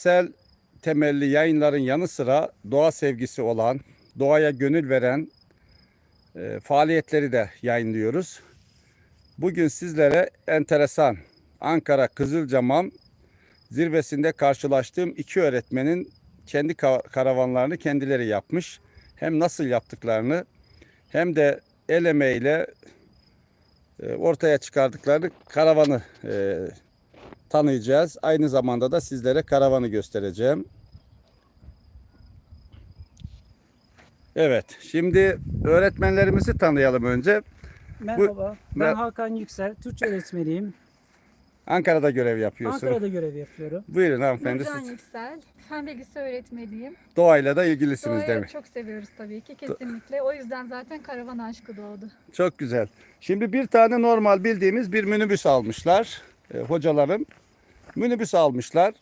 Sel temelli yayınların yanı sıra doğa sevgisi olan, doğaya gönül veren e, faaliyetleri de yayınlıyoruz. Bugün sizlere enteresan Ankara Kızılcamam zirvesinde karşılaştığım iki öğretmenin kendi ka- karavanlarını kendileri yapmış. Hem nasıl yaptıklarını hem de el emeğiyle e, ortaya çıkardıkları karavanı e, tanıyacağız. Aynı zamanda da sizlere karavanı göstereceğim. Evet, şimdi öğretmenlerimizi tanıyalım önce. Merhaba, ben Mer- Hakan Yüksel, Türkçe öğretmeniyim. Ankara'da görev yapıyorsun. Ankara'da görev yapıyorum. Buyurun hanımefendi Nurcan siz Yüksel. Fen bilgisi öğretmeniyim. doğayla da ilgilisiniz Doğayı demek. çok seviyoruz tabii ki kesinlikle. O yüzden zaten karavan aşkı doğdu. Çok güzel. Şimdi bir tane normal bildiğimiz bir minibüs almışlar e, hocalarım. Minibüs almışlar.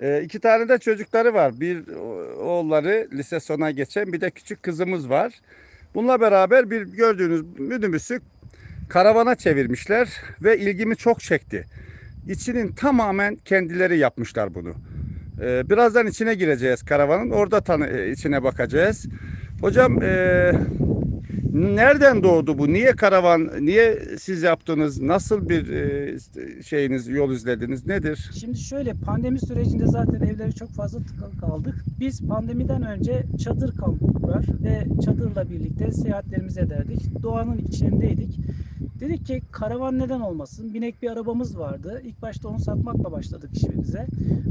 E, iki tane de çocukları var. Bir oğulları lise sona geçen bir de küçük kızımız var. Bununla beraber bir gördüğünüz minibüsü karavana çevirmişler ve ilgimi çok çekti. İçinin tamamen kendileri yapmışlar bunu. E, birazdan içine gireceğiz karavanın. Orada tanı, e, içine bakacağız. Hocam e, Nereden doğdu bu? Niye karavan? Niye siz yaptınız? Nasıl bir e, şeyiniz, yol izlediniz? Nedir? Şimdi şöyle pandemi sürecinde zaten evlere çok fazla tıkalı kaldık. Biz pandemiden önce çadır kampı kurar ve çadırla birlikte seyahatlerimizi ederdik. Doğanın içindeydik. Dedik ki karavan neden olmasın? Binek bir arabamız vardı. İlk başta onu satmakla başladık işimize.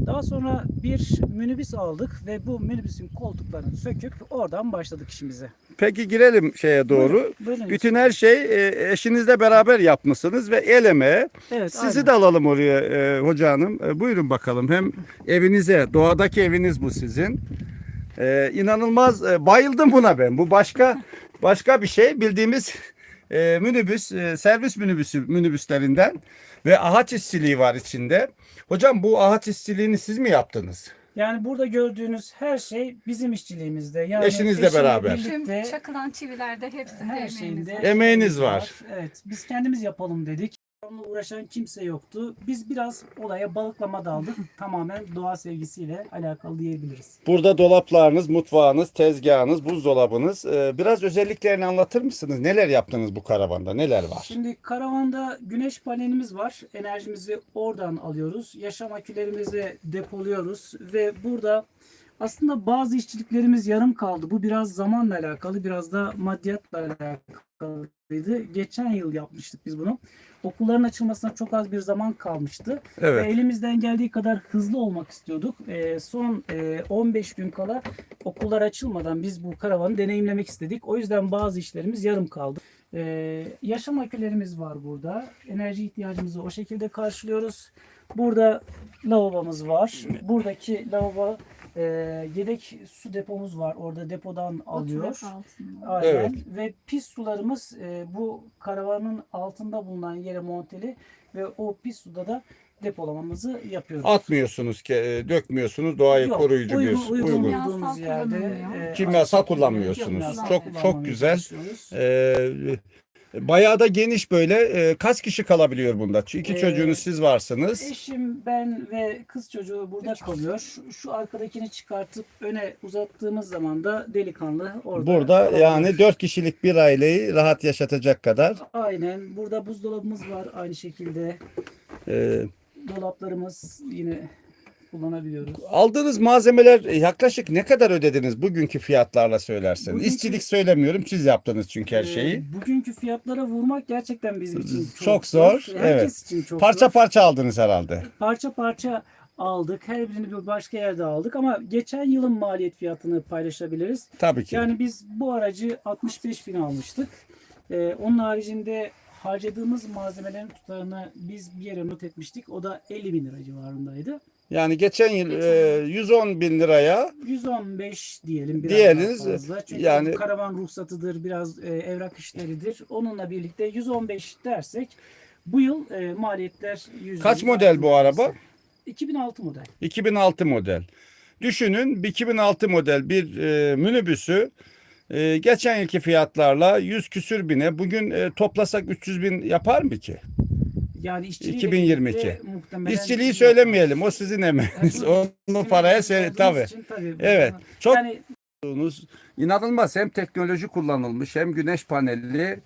Daha sonra bir minibüs aldık ve bu minibüsün koltuklarını söküp oradan başladık işimize. Peki girelim şeye doğru. Buyurun, buyurun. Bütün her şey e, eşinizle beraber yapmışsınız ve el emeği. evet, Sizi aynen. de alalım oraya e, hoca hanım. E, buyurun bakalım. Hem evinize, doğadaki eviniz bu sizin. E, inanılmaz e, bayıldım buna ben. Bu başka başka bir şey. Bildiğimiz e, minibüs, e, servis minibüsü minibüslerinden ve ağaç işçiliği var içinde. Hocam bu ağaç işçiliğini siz mi yaptınız? Yani burada gördüğünüz her şey bizim işçiliğimizde. Yani Eşinizle eşimle beraber. birlikte Tüm çakılan çivilerde hepsinde her emeğimiz şeyinde var. Emeğiniz var. Evet, biz kendimiz yapalım dedik. Onunla uğraşan kimse yoktu. Biz biraz olaya balıklama daldık. Tamamen doğa sevgisiyle alakalı diyebiliriz. Burada dolaplarınız, mutfağınız, tezgahınız, buzdolabınız. E, biraz özelliklerini anlatır mısınız? Neler yaptınız bu karavanda? Neler var? Şimdi karavanda güneş panelimiz var. Enerjimizi oradan alıyoruz. Yaşam akülerimizi depoluyoruz ve burada aslında bazı işçiliklerimiz yarım kaldı. Bu biraz zamanla alakalı, biraz da maddiyatla alakalıydı. Geçen yıl yapmıştık biz bunu. Okulların açılmasına çok az bir zaman kalmıştı. Evet. Ve elimizden geldiği kadar hızlı olmak istiyorduk. Ee, son e, 15 gün kala okullar açılmadan biz bu karavanı deneyimlemek istedik. O yüzden bazı işlerimiz yarım kaldı. Ee, yaşam akülerimiz var burada. Enerji ihtiyacımızı o şekilde karşılıyoruz. Burada lavabomuz var. Buradaki lavabo e, yedek su depomuz var. Orada depodan alıyor. Aynen. Evet. Ve pis sularımız e, bu karavanın altında bulunan yere monteli ve o pis suda da depolamamızı yapıyoruz. Atmıyorsunuz, ke- e, dökmüyorsunuz. Doğayı Yok, koruyucu uygun, bir uygun, uygun. Kimyasal yerde e, Kimyasal kullanmıyorsunuz. kimyasal Çok- çok güzel. çalışıyoruz. Bayağı da geniş böyle. Ee, kaç kişi kalabiliyor bunda? İki Ee, çocuğunuz siz varsınız. Eşim, ben ve kız çocuğu burada kalıyor. Şu, şu arkadakini çıkartıp öne uzattığımız zaman da delikanlı orada. Burada kalabilir. yani dört kişilik bir aileyi rahat yaşatacak kadar. Aynen. Burada buzdolabımız var aynı şekilde. Ee, Dolaplarımız yine kullanabiliyoruz. aldığınız malzemeler yaklaşık ne kadar ödediniz bugünkü fiyatlarla söylerseniz? Bugünkü- İşçilik söylemiyorum. Siz yaptınız çünkü her Ee, şeyi. bugünkü fiyatlara vurmak gerçekten bizim için çok, Çok zor, Herkes evet. için çok Parça zor. parça aldınız herhalde. parça parça aldık. Her birini bir başka yerde aldık ama geçen yılın maliyet fiyatını paylaşabiliriz. Tabii ki. Yani biz bu aracı 65 bin almıştık. Ee, onun haricinde harcadığımız malzemelerin tutarını biz bir yere not etmiştik. O da 50 bin lira civarındaydı. Yani geçen yıl Geçen e, yıl. 110 bin liraya 115 diyelim biraz Diğeriniz, daha fazla. Çünkü yani- karavan ruhsatıdır, biraz e, evrak işleridir. Onunla birlikte 115 dersek bu yıl e, maliyetler 100 kaç model bu araba? 2006 model. 2006 model. Düşünün bir 2006 model bir e, minibüsü e, geçen yılki fiyatlarla 100 küsür bine bugün e, toplasak 300 bin yapar mı ki? Yani işçiliği 2022. Muhtemelen İşçiliği söylemeyelim. O sizin emeğiniz. Onu paraya söyle tabii. tabii. Evet. Çok Yani inanılmaz hem teknoloji kullanılmış hem güneş panelli.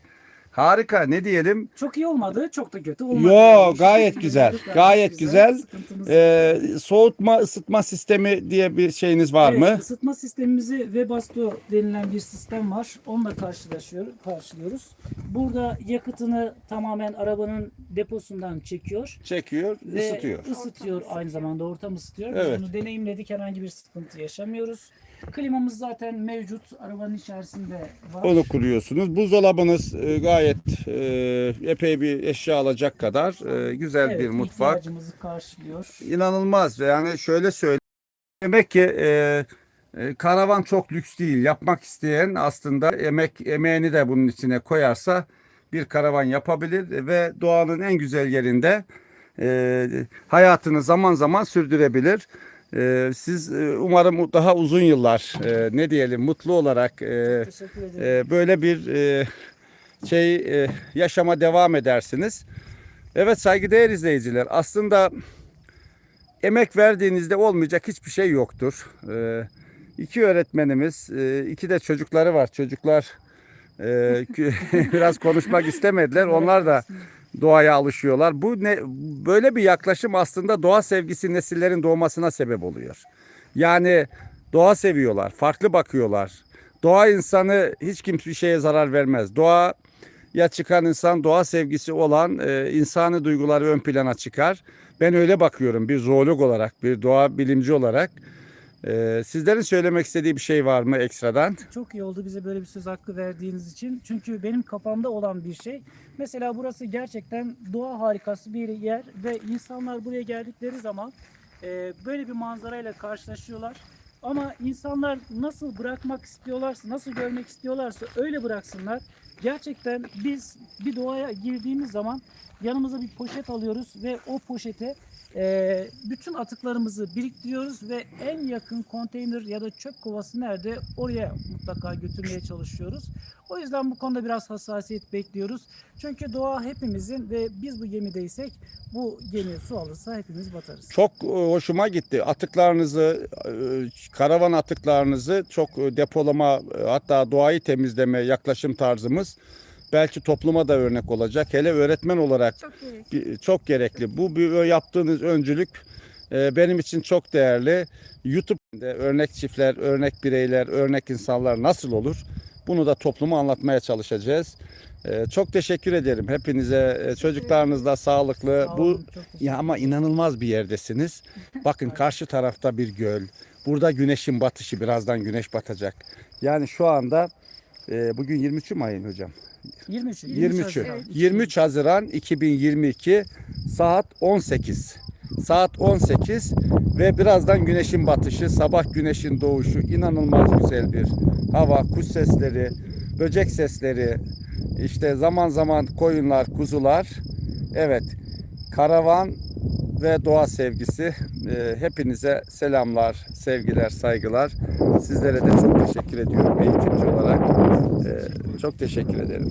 Harika ne diyelim? çok iyi olmadı, çok da kötü olmadı. Yo gayet güzel. Gayet güzel. Ee, soğutma ısıtma sistemi diye bir şeyiniz var Evet, mı? ısıtma sistemimizi Webasto denilen bir sistem var. Onunla karşılaşıyor, karşılıyoruz. Burada yakıtını tamamen arabanın deposundan çekiyor. Çekiyor, Ve ısıtıyor. ısıtıyor aynı zamanda ortam ısıtıyor. Biz Evet. onu deneyimledik herhangi bir sıkıntı yaşamıyoruz. Klimamız zaten mevcut arabanın içerisinde var. Onu kuruyorsunuz. Buzdolabınız e, gayet e, epey bir eşya alacak kadar e, güzel Evet, bir mutfak. ihtiyacımızı karşılıyor. İnanılmaz. Yani şöyle söyleyeyim. Demek ki e, e, karavan çok lüks değil. Yapmak isteyen aslında emek emeğini de bunun içine koyarsa bir karavan yapabilir ve doğanın en güzel yerinde e, hayatını zaman zaman sürdürebilir. E, siz e, umarım daha uzun yıllar e, ne diyelim mutlu olarak e, e, böyle bir e, şey e, yaşama devam edersiniz. Evet saygıdeğer izleyiciler aslında emek verdiğinizde olmayacak hiçbir şey yoktur. E, iki öğretmenimiz, e, iki de çocukları var. Çocuklar e, biraz konuşmak istemediler. Onlar da doğaya alışıyorlar. Bu ne böyle bir yaklaşım aslında doğa sevgisi nesillerin doğmasına sebep oluyor. Yani doğa seviyorlar, farklı bakıyorlar. Doğa insanı hiç kimse bir şeye zarar vermez. Doğa ya çıkan insan doğa sevgisi olan e, insani duyguları ön plana çıkar. Ben öyle bakıyorum bir zoolog olarak, bir doğa bilimci olarak. E, sizlerin söylemek istediği bir şey var mı ekstradan? Çok iyi oldu bize böyle bir söz hakkı verdiğiniz için. Çünkü benim kafamda olan bir şey. Mesela burası gerçekten doğa harikası bir yer ve insanlar buraya geldikleri zaman e, böyle bir manzarayla karşılaşıyorlar. Ama insanlar nasıl bırakmak istiyorlarsa, nasıl görmek istiyorlarsa öyle bıraksınlar. Gerçekten biz bir doğaya girdiğimiz zaman yanımıza bir poşet alıyoruz ve o poşete e, bütün atıklarımızı biriktiriyoruz ve en yakın konteyner ya da çöp kovası nerede oraya mutlaka götürmeye çalışıyoruz. O yüzden bu konuda biraz hassasiyet bekliyoruz. Çünkü doğa hepimizin ve biz bu gemideysek bu gemi su alırsa hepimiz batarız. Çok e, hoşuma gitti. Atıklarınızı, e, karavan atıklarınızı çok e, depolama hatta doğayı temizleme yaklaşım tarzımız belki topluma da örnek olacak. Hele öğretmen olarak Çok gerek. bir- çok gerekli. Bu yaptığınız öncülük e, benim için çok değerli. YouTube'da örnek çiftler, örnek bireyler, örnek insanlar nasıl olur? Bunu da topluma anlatmaya çalışacağız. E, Çok teşekkür ederim hepinize. E, Çocuklarınız da sağlıklı. Sağ Bu olun, teşekkür ya ama inanılmaz bir yerdesiniz. Bakın karşı tarafta bir göl. Burada güneşin batışı. Birazdan güneş batacak. Yani şu anda bugün 23 Mayın hocam. 23. 23'ü. Haziran. 23 Haziran 2022 saat 18. Saat 18 ve birazdan güneşin batışı, sabah güneşin doğuşu inanılmaz güzel bir hava, kuş sesleri, böcek sesleri, işte zaman zaman koyunlar, kuzular. Evet, karavan ve doğa sevgisi. Ee, hepinize selamlar, sevgiler, saygılar. Sizlere de çok teşekkür ediyorum eğitimci olarak. Ee, çok teşekkür ederim.